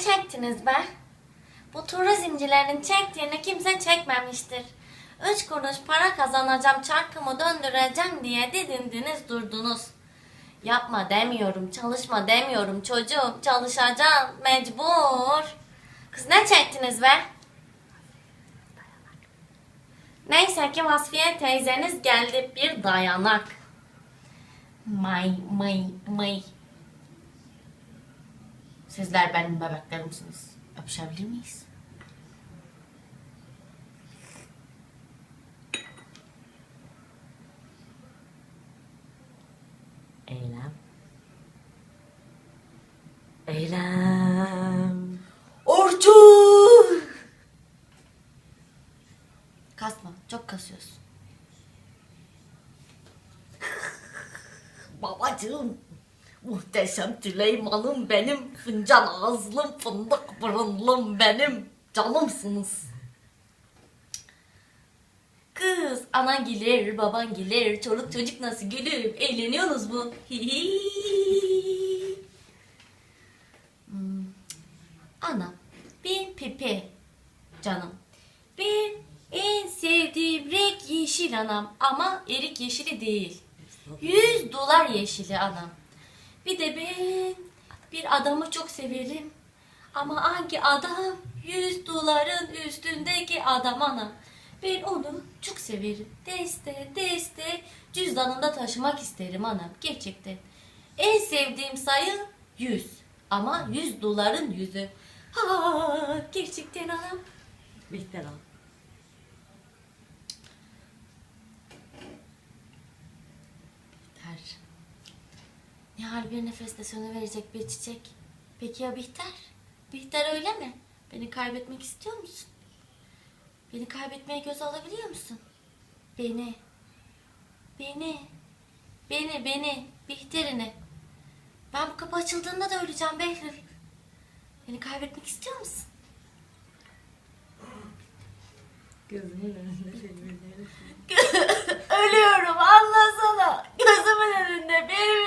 çektiniz be? Bu turizmcilerin çektiğini kimse çekmemiştir. Üç kuruş para kazanacağım, çarkımı döndüreceğim diye didindiniz durdunuz. Yapma demiyorum, çalışma demiyorum çocuğum. Çalışacağım, mecbur. Kız ne çektiniz be? Neyse ki Vasfiye teyzeniz geldi bir dayanak. May may may. Sizler benim bebeklerimsiniz. Öpüşebilir miyiz? Eylem. Eylem. Orçun! Kasma, çok kasıyorsun. Babacığım, muhteşem Süleyman'ım benim, fincan ağızlım, fındık burunlum benim, canımsınız. Kız, anan gelir, baban gelir, çoluk çocuk nasıl gülüp eğleniyorsunuz bu. Hihi. Hmm. Anam, bir pipi canım. Bir en sevdiğim renk yeşil anam ama erik yeşili değil. 100 dolar yeşili anam. Bir de ben bir adamı çok severim. Ama hangi adam? 100 doların üstündeki adam anam. Ben onu çok severim. Deste, deste cüzdanımda taşımak isterim anam. Gerçekten. En sevdiğim sayı 100. Ama 100 doların yüzü. Ha, gerçekten anam. Bihter al. Bihter. Nihal bir nefeste sönüverecek bir çiçek. Peki ya Bihter? Bihter öyle mi? Beni kaybetmek istiyor musun? Beni kaybetmeye göz alabiliyor musun? Beni. Beni. Beni, beni. Bihter'ini. Ben bu kapı açıldığında da öleceğim Behlül. Beni kaybetmek istiyor musun? Gözümün önünde seni Ölüyorum anlasana. Kızımın önünde benim